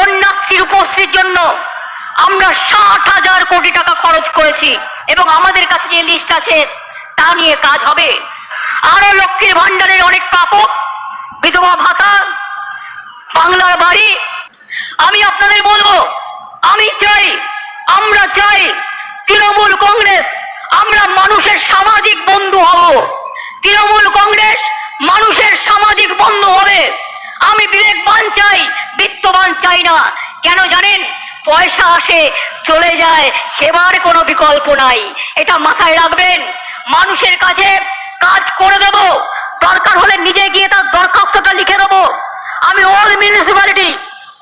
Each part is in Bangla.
কন্যাশ্রীর উপশ্রীর জন্য আমরা ষাট হাজার কোটি টাকা খরচ করেছি এবং আমাদের কাছে যে লিস্ট আছে, তা নিয়ে কাজ হবে। আরও লক্ষ্মীর ভান্ডারের অনেক প্রাপক বিধবা ভাতা, বাংলার বাড়ি। আমি আপনাদের বলব, আমি চাই, আমরা চাই তৃণমূল কংগ্রেস, আমরা মানুষের সামাজিক বন্ধু হব তৃণমূল কংগ্রেস মানুষের সামাজিক বন্ধু হবে আমি বিবেকবান চাই বিত্তবান চাই না কেন জানেন পয়সা আসে, চলে যায়, সেবার কোনো বিকল্প নাই। এটা মাথায় রাখবেন। মানুষের কাছে কাজ করে দেব, দরকার হলে নিজে গিয়ে তার দরখাস্তটা লিখে দেবো। আমি অল মিউনিসিপ্যালিটি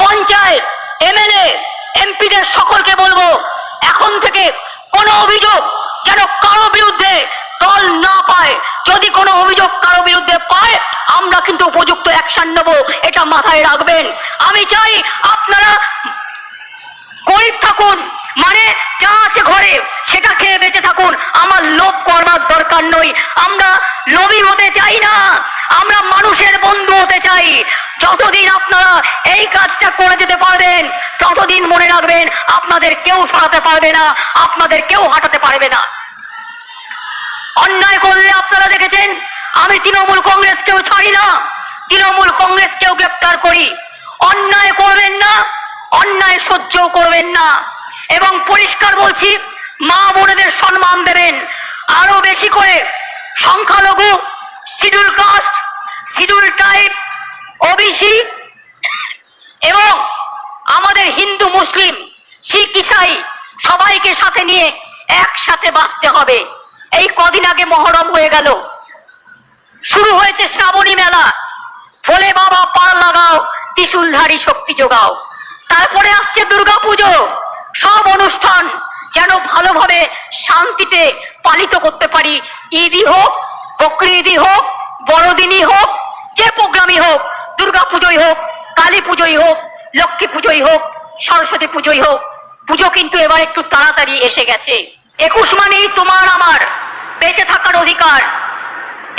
পঞ্চায়েত এমএলএ এমপিদের সকলকে বলব, এখন থেকে কোনো অভিযোগ যেন কারও বিরুদ্ধে দল না পায়। যদি কোনো অভিযোগ কারও বিরুদ্ধে পায়, আমরা কিন্তু উপযুক্ত অ্যাকশন নেব। এটা মাথায় রাখবেন। আমি চাই আপনারা গরিব থাকুন মানে যা আছে ঘরে, সেটা খেয়ে বেঁচে থাকুন। আমার লোভ করবার দরকার নই আমরা লোভী হতে চাই না। আমরা মানুষের বন্ধু হতে চাই। যতদিন আপনারা এই কাজটা করে যেতে পারবেন, ততদিন মনে রাখবেন, আপনাদের কেউ সরাতে পারবে না, আপনাদের কেউ হাঁটাতে পারবে না। অন্যায় করলে আপনারা দেখেছেন, আমি তৃণমূল কংগ্রেসকেও ছাড়ি না। তৃণমূল কংগ্রেসকেও গ্রেপ্তার করি। অন্যায় করবেন না। অন্যায় সহ্য করবেন না। এবং পরিষ্কার বলছি, মা বোনেদের সম্মান দেবেন। আরও বেশি করে সংখ্যালঘু, schedule caste, schedule type, OBC এবং আমাদের হিন্দু, মুসলিম, শিখ, ইসাই সবাইকে সাথে নিয়ে একসাথে বাঁচতে হবে। এই কদিন আগে মহরম হয়ে গেল। শুরু হয়েছে শ্রাবণী মেলা। ফলে বাবা পার লাগাও ত্রিশুলধারী শক্তি যোগাও। তারপরে আসছে দুর্গা পুজো সব অনুষ্ঠান যেন ভালোভাবে শান্তিতে পালিত করতে পারি। ঈদই হোক, বকরি ঈদই হোক, বড়দিনই হোক, যে প্রোগ্রামই হোক দুর্গা পুজোই হোক কালী পুজোই হোক লক্ষ্মী পুজোই হোক সরস্বতী পুজোই হোক, পুজো কিন্তু এবার একটু তাড়াতাড়ি এসে গেছে। একুশ মানেই তোমার আমার, বেঁচে থাকার অধিকার।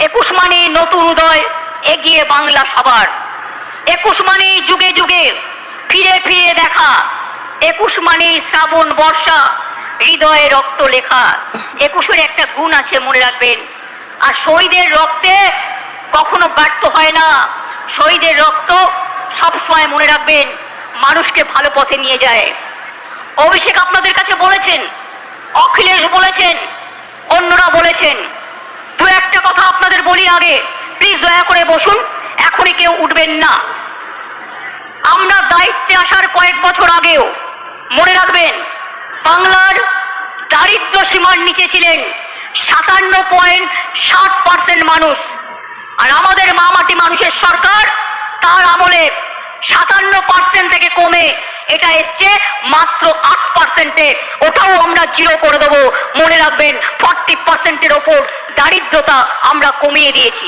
একুশ মানেই নতুন উদয়, এগিয়ে বাংলা সবার। একুশ মানেই যুগে যুগে ফিরে ফিরে দেখা। একুশ মানে শ্রাবণ বর্ষা, হৃদয়ে রক্ত লেখা। একুশের একটা গুণ আছে, মনে রাখবেন। আর শহীদের রক্তে কখনো ব্যর্থ হয় না। শহীদের রক্ত সব সময় মনে রাখবেন, মানুষকে ভালো পথে নিয়ে যায়। অভিষেক আপনাদের কাছে বলেছেন, অখিলেশ বলেছেন, অন্যরা বলেছেন। দু একটা কথা আপনাদের বলি আগে। প্লিজ দয়া করে বসুন, এখনই কেউ উঠবেন না। আমরা দায়িত্বে আসার কয়েক বছর আগেও, মনে রাখবেন, বাংলার দারিদ্র সীমার নিচে ছিলেন সাতান্ন পয়েন্ট ষাট পার্সেন্ট মানুষ। আর আমাদের মামাটি মানুষের সরকার, তার আমলে সাতান্ন পার্সেন্ট থেকে কমে এটা এসছে মাত্র আট পার্সেন্টে। ওটাও আমরা জিরো করে দেবো। মনে রাখবেন, ফর্টি পার্সেন্টের ওপর দারিদ্রতা আমরা কমিয়ে দিয়েছি।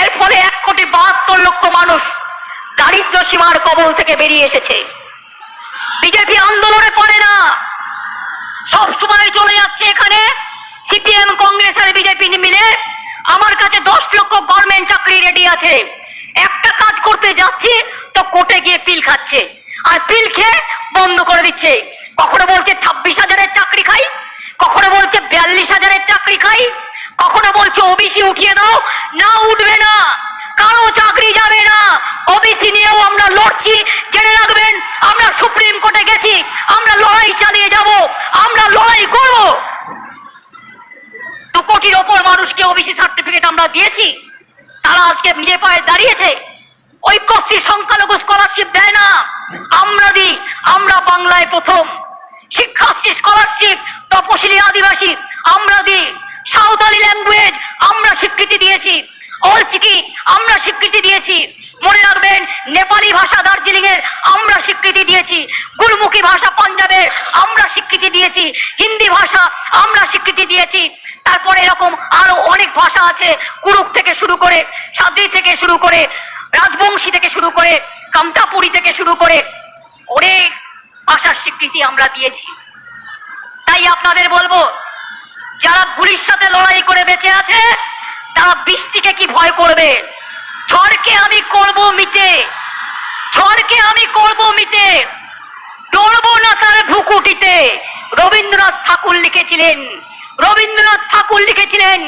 এর ফলে এক কোটি বাহাত্তর লক্ষ মানুষ দারিদ্র সীমার কবল থেকে বেরিয়ে এসেছে। বিজেপি আন্দোলনে পড়ে না। সব সময় চলে যাচ্ছে এখানে। সিপিএম, কংগ্রেস আর বিজেপি মিলে আমার কাছে দশ লক্ষ গভর্নমেন্ট চাকরি রেডি আছে। একটা কাজ করতে যাচ্ছি, তো কোর্টে গিয়ে পিল খাচ্ছে। আর পিল খেয়ে বন্ধ করে দিচ্ছে। কখনো বলছে ছাব্বিশ হাজারের চাকরি খাই, কখনো বলছে বিয়াল্লিশ হাজারের চাকরি খাই, কখনো বলছে ওবিসি উঠিয়ে দাও, না উঠবে না। কারও চাকরি যাবে না। ওবিসি নিয়েও আমরা লড়ছি, জেনে রাখবেন, আমরা সুপ্রিম কোর্টে গেছি, আমরা লড়াই চালিয়ে যাব, আমরা লড়াই করব। দু কোটির ওপর মানুষকে ওবিসি সার্টিফিকেট আমরা দিয়েছি, তারা আজকে নিজে পায়ে দাঁড়িয়েছে। ঐক্যশ্রী সংখ্যালঘু স্কলারশিপ দেয় না। আমরা দিই, আমরা বাংলায় প্রথম। শিক্ষাশ্রী স্কলারশিপ তপশিলি আদিবাসী, আমরা দিই। সাঁওতালি ল্যাঙ্গুয়েজ আমরা স্বীকৃতি দিয়েছি। অলচিকি আমরা স্বীকৃতি দিয়েছি। মনে রাখবেন, নেপালি ভাষা দার্জিলিং এর আমরা স্বীকৃতি দিয়েছি। গুরমুখী ভাষা পাঞ্জাবের আমরা স্বীকৃতি দিয়েছি। হিন্দি ভাষা আমরা স্বীকৃতি দিয়েছি। তারপরে এরকম আরও অনেক ভাষা আছে কুরুক থেকে শুরু করে, সাদ্রি থেকে শুরু করে, রাজবংশী থেকে শুরু করে, কামতাপুরি থেকে শুরু করে অনেক ভাষার স্বীকৃতি আমরা দিয়েছি। তাই আপনাদের বলব, যারা গুলির সাথে লড়াই করে বেঁচে আছে তারা বৃষ্টিকে কি ভয় করবে? ঝড়কে আমি করব মিটে। ঝড় ঝড়কে আমি করব মিটে। ডরবো না তার ভুকুটিতে রবীন্দ্রনাথ ঠাকুর লিখেছিলেন। রবীন্দ্রনাথ ঠাকুর লিখেছিলেন,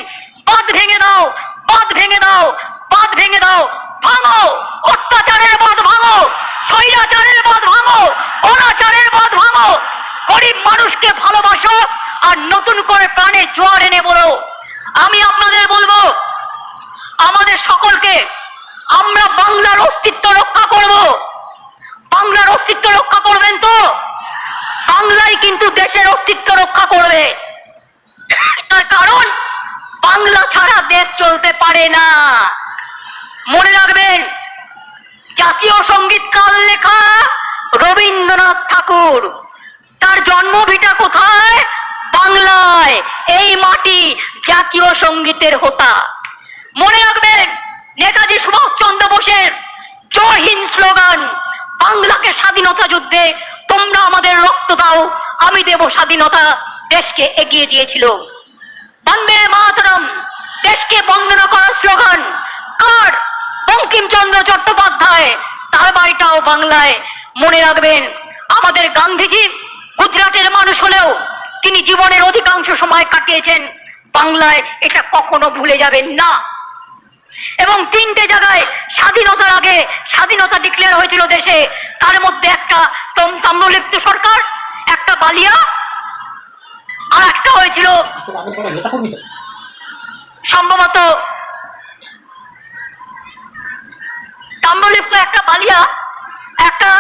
বাঁধ ভেঙে দাও, বাঁধ ভেঙে দাও, বাঁধ ভেঙে দাও, ভাঙো, অত্যাচারের বাঁধ ভাঙো, স্বৈরাচারের বাঁধ ভাঙো, অনাচারের বাঁধ ভাঙো। গরিব মানুষকে ভালোবাসো আর নতুন করে প্রাণে জোয়ার এনে বলো আমি আপনাদের বলব আমাদের সকলকে আমরা বাংলার অস্তিত্ব রক্ষা করব। বাংলার অস্তিত্ব রক্ষা করবেন তো? বাংলাই কিন্তু দেশের অস্তিত্ব রক্ষা করবে। তার কারণ, বাংলা ছাড়া দেশ চলতে পারে না। মনে রাখবেন, জাতীয় সংগীত কাল লেখা? রবীন্দ্রনাথ ঠাকুর। তার জন্মভিটা কোথায়? বাংলায়, এই মাটি জাতীয় সঙ্গীতের হোতা। মনে রাখবেন নেতাজি সুভাষচন্দ্র বসের জয় স্লোগান, বাংলাকে স্বাধীনতা যুদ্ধে তোমরা আমাদের রক্ত দাও, আমি দেব স্বাধীনতা দেশকে এগিয়ে দিয়েছিল। বন্দে মাতরম, দেশকে বন্দনা করার স্লোগান, কার? বঙ্কিমচন্দ্র চট্টোপাধ্যায়, তার বাড়িটাও বাংলায়। মনে রাখবেন, আমাদের গান্ধীজি গুজরাটের মানুষ হলেও তিনি জীবনের অধিকাংশ সময় কাটিয়েছেন, বাংলায় এটা কখনো ভুলে যাবেন না। এবং তিনটে জায়গায় স্বাধীনতার আগে স্বাধীনতা ডিক্লেয়ার হয়েছিল দেশে, তার মধ্যে একটা তাম্রলিপ্ত সরকার, একটা বালিয়া, আর একটা হয়েছিল সম্ভবত তাম্রলিপ্ত একটা বালিয়া, একটা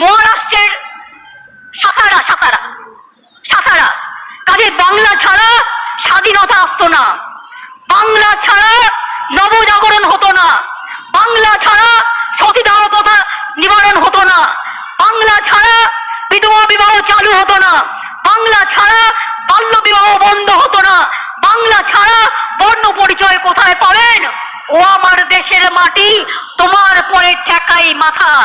মহারাষ্ট্রের সাতারা সাতারা সাতারা। কাজে বাংলা ছাড়া স্বাধীনতা আসতো না। বাংলা ছাড়া নবজাগরণ হতো না। বাংলা ছাড়া সতীদাহ প্রথা নিবারণ হতো না। বাংলা ছাড়া বিধবা বিবাহ চালু হতো না। বাংলা ছাড়া বাল্য বিবাহ বন্ধ হতো না। বাংলা ছাড়া বর্ণ পরিচয় কোথায় পাবেন? ও আমার দেশের মাটি, তোমার পরে ঠেকাই মাথা।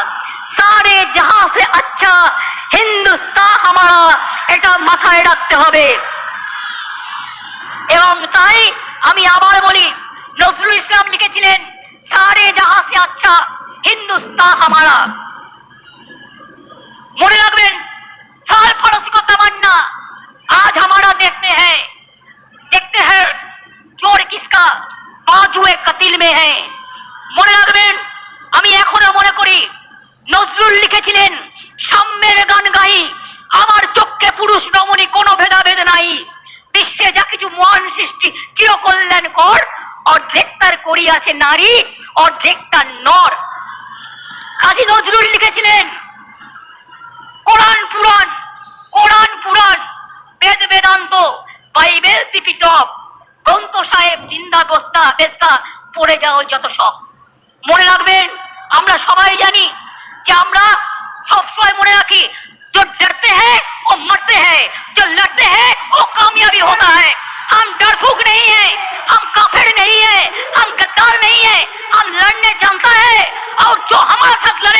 সারে জাহাঁ সে আচ্ছা হিন্দুস্তান আমারা এটা মাথায় রাখতে হবে। এবং তাই আমি আবার বলি নজরুল ইসলাম লিখেছিলেন, সারে জাহাসে আচ্ছা হিন্দুস্তা আমারা। মনে রাখবেন সার ফরসি কো তামান্না আজ হামারা দেশ মে হ্যাঁ দেখতে হ্যাঁ চোর কিসকা, বাজুয়ে কতিল মে হ্যাঁ মনে রাখবেন, আমি এখনও মনে করি, নজরুল লিখেছিলেন, সাম্যের গান গাই, আমার চোখকে পুরুষ রমণী কোনো ভেদাভেদ নাই। বিশ্বে যা কিছু মহান সৃষ্টি চিরকল্যাণ কর অর্ধেক তার করিয়াছে নারী অর্ধেক তার নর। কাজী নজরুল লিখেছিলেন, Quran Puran Quran Puran, Veda Vedanta, Bible Tripitak, Granth Sahib জিন্দা বস্তা, বেস্তা, পড়ে যাও যত সব। মনে রাখবেন, আমরা সবাই জানি যে আমরা সবসময় মনে রাখি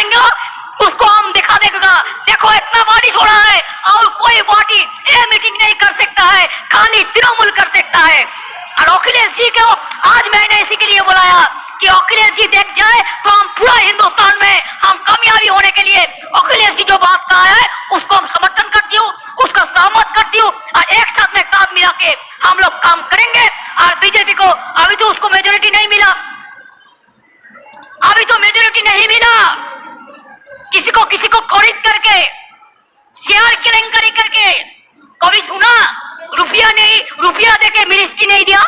लड़ेंगे उसको हम दिखा देगा देखो, इतना बारिश हो रहा है और कोई पार्टी ये मीटिंग नहीं कर सकता है। खाली तृणमूल कर सकता है। और अखिलेश जी को आज मैंने इसी के लिए बुलाया कि अखिलेश जी देख जाए तो हम पूरा हिंदुस्तान में हम कामयाबी होने के लिए अखिलेश जी जो बात कहा है उसको हम समर्थन करती हूँ उसका सहमत करती हूँ और एक साथ में काम मिला के हम लोग काम करेंगे और बीजेपी को अभी तो उसको मेजोरिटी नहीं मिला अभी तो मेजोरिटी नहीं मिला किसी को किसी को खरीद करके शेयर केलेंकरी करके कभी सुना रुपया नहीं रुपया नहीं दिया।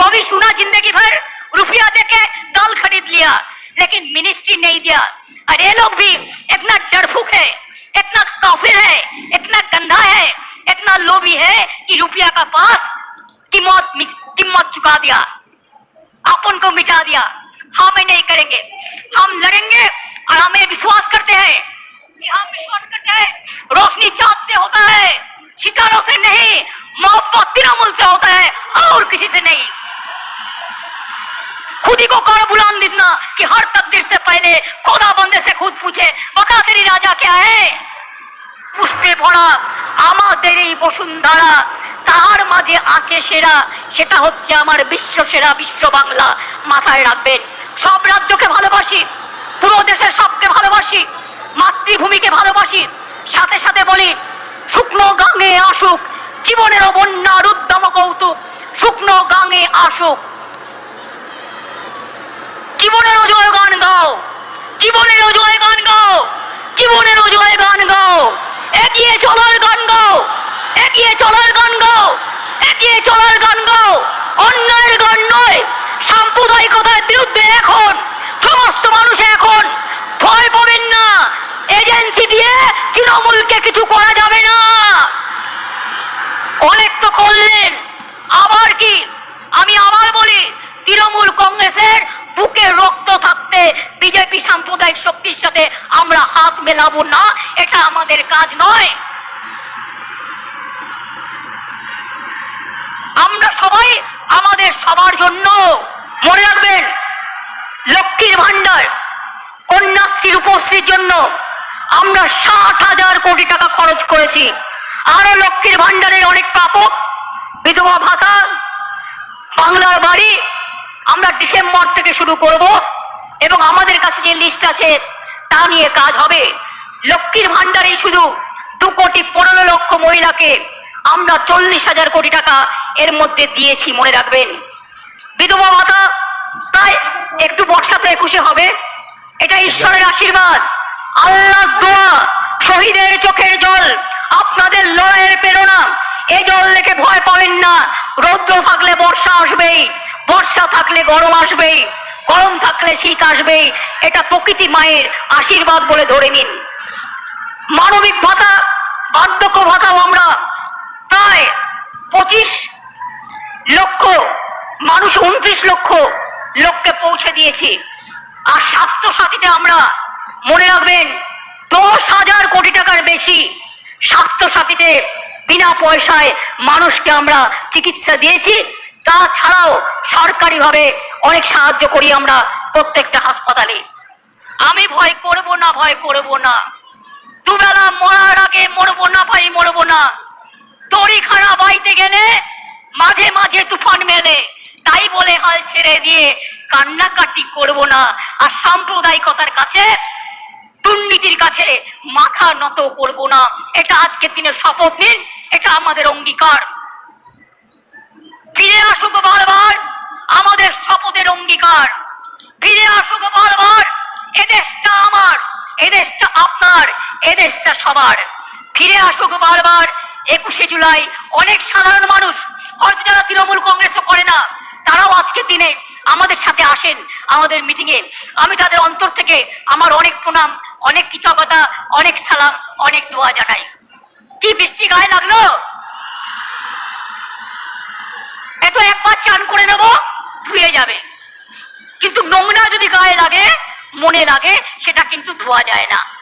कभी सुना ज़िंदगी भर, रुपया देके दाल खरीद लिया, लेकिन मिनिस्ट्री नहीं दिया। और ये लोग भी इतना डरफुक है, इतना काफिर है, इतना गंदा है, इतना लोभी है कि रुपया का पास कीमत कीमत चुका दिया। अपन को मिटा दिया। हम ये नहीं करेंगे। हम लड़ेंगे और हमें विश्वास करते हैं कि हम विश्वास करते हैं। देना कि हर तकदीर से पहले खुदा बंदे से खुद पूछे बता तेरी राजा क्या है পুষ্পে ভরা আমাদের এই বসুন্ধরা তাহার মাঝে আছে সেরা সেটা হচ্ছে আমার বিশ্ব সেরা বিশ্ব বাংলা মাথায় রাখবেন সব রাজ্যকে ভালোবাসি পুরো দেশের সবকে ভালোবাসি সাথে সাথে বলি শুকনো গাঙে আসুক জীবনেরও বন্যার উদ্যম কৌতুক শুকনো গাঙে আসুক জীবনেরও জয় গান গাও। জীবনের অজয় গান গাও? জীবনের অজয় গান গাও? এগিয়ে চলার গান গাও। এগিয়ে চলার গান গাও। এগিয়ে চলার গান গাও অন্যায়ের গান নয় সাম্প্রদায়িকতার বিরুদ্ধে এখন সমস্ত মানুষ এখন ভয় পাবেন না এজেন্সি দিয়ে তৃণমূলকে কিছু করা যাবে না অনেক তো করলেন আবার কি আমি আবার বলি তৃণমূল কংগ্রেসের বুকে রক্ত থাকতে বিজেপি সাম্প্রদায়িক শক্তির সাথে আমরা হাত মেলাবো না, এটা আমাদের কাজ নয়। আমরা সবাই আমাদের সবার জন্য, মনে রাখবেন, লক্ষ্মীর ভান্ডার কন্যাশ্রী, রূপশ্রীর জন্য আমরা ষাট হাজার কোটি টাকা খরচ করেছি। আরও লক্ষ্মীর ভান্ডারের অনেক প্রাপক বিধবা ভাতা, বাংলার বাড়ি আমরা ডিসেম্বর থেকে শুরু করব এবং আমাদের কাছে যে লিস্ট আছে, তা নিয়ে কাজ হবে। লক্ষ্মীর ভান্ডারে শুধু দু কোটি পনেরো লক্ষ মহিলাকে আমরা চল্লিশ হাজার কোটি টাকা এর মধ্যে দিয়েছি, মনে রাখবেন। বিধবা ভাতা তাই একটু বর্ষাতে একুশে হবে। এটা ঈশ্বরের আশীর্বাদ। আল্লাহ দোয়া, শহীদের চোখের জল, আপনাদের লড়াইয়ের প্রেরণা। এই জল দেখে ভয় পাবেন না। রৌদ্র থাকলে বর্ষা আসবেই, বর্ষা থাকলে গরম আসবেই, গরম থাকলে শীত আসবেই। এটা প্রকৃতি মায়ের আশীর্বাদ বলে ধরে নিন। মানবিক ভাতা, বার্ধক্য ভাতাও আমরা প্রায় পঁচিশ লক্ষ, মানুষ উনত্রিশ লক্ষ লোককে পৌঁছে দিয়েছি। আর স্বাস্থ্য সাথীতে আমরা মনে রাখবেন, দশ হাজার কোটি টাকার বেশি স্বাস্থ্য সাথীতে বিনা পয়সায় মানুষকে আমরা চিকিৎসা দিয়েছি। তাছাড়াও সরকারিভাবে অনেক সাহায্য করি আমরা প্রত্যেকটা হাসপাতালে। আমি ভয় করব না, ভয় করব না। দুবেলা মরার আগে মরবো না ভাই, মরবো না। দড়ি খাড়া বাইতে গেলে মাঝে মাঝে তুফান মেলে। তাই বলে হাল ছেড়ে দিয়ে কান্নাকাটি করব না। আর সাম্প্রদায়িকতার কাছে, দুর্নীতির কাছে মাথা নত করব না। এটা আজকের দিনের শপথ নিন, এটা আমাদের অঙ্গীকার। ফিরে আসুক বারবার আমাদের শপথের অঙ্গীকার। ফিরে আসুক বারবার, এদেশটা আমার, এদেশটা আপনার। এদেশটা সবার। ফিরে আসুক বারবার। একুশে জুলাই অনেক সাধারণ মানুষ, হয়তো যারা তৃণমূল কংগ্রেসও করে না, তারাও আজকের দিনে আমাদের সাথে আসেন, আমাদের মিটিংয়ে আমি তাদের অন্তর থেকে আমার অনেক প্রণাম, অনেক কৃতজ্ঞতা, অনেক সালাম, অনেক দোয়া জানাই। কি বৃষ্টি গায়ে লাগল? এত একবার চান করে নেব, ধুয়ে যাবে। কিন্তু নোংরা যদি গায়ে লাগে, মনে লাগে, সেটা কিন্তু ধোয়া যায় না।